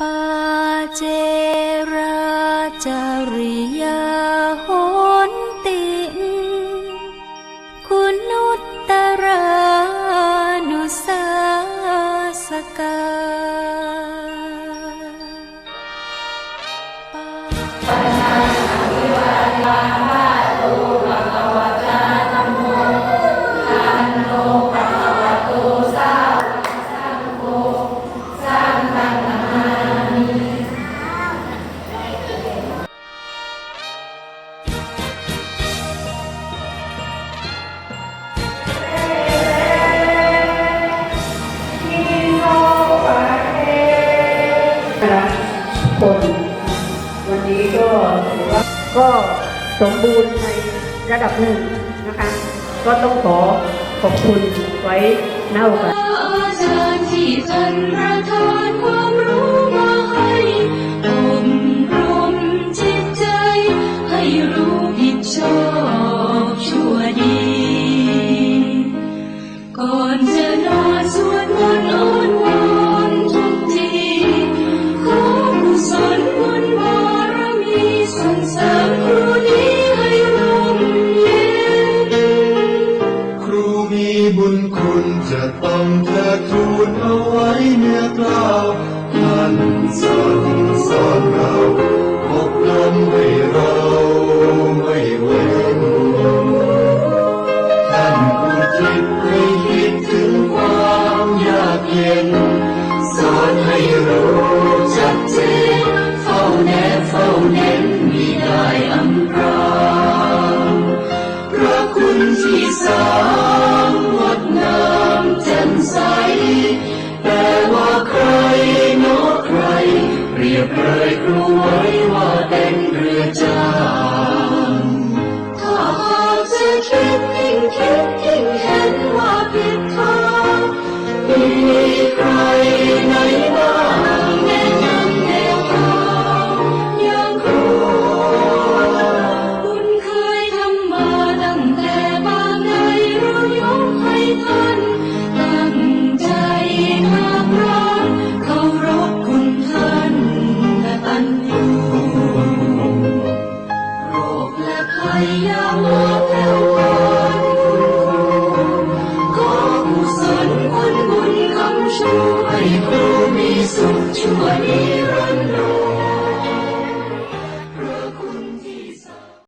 ปาเจราจาริยาโหนติงคุณุตตรานุสาสกา นะคะคน วันนี้ก็ถือว่าก็สมบูรณ์ในระดับหนึ่งนะคะ ก็ต้องขอขอบคุณไว้ณโอกาสอาจารย์ที่ท่านประทานความรู้มาให้ จะต้องเทิดทูนเอาไว้เนื้อกล้าวท่านสั่งสอนเราอบรมให้เราไม่เว้นท่านผู้คิดให้คิดถึงความยากเย็น สอนให้รู้ชัดเจนเฝ้าแนบเฝ้าเน้นมิได้อำพรางพระคุณที่สา ยบเลยครูไว้ว่าเป็นเรือจางถ้าหากจะคิดยิ่งคิดยิ่งเห็น ช่วพรานคุณครูขอกุศลผลบุญคำชูให้ครูมีสุขชั่วนี้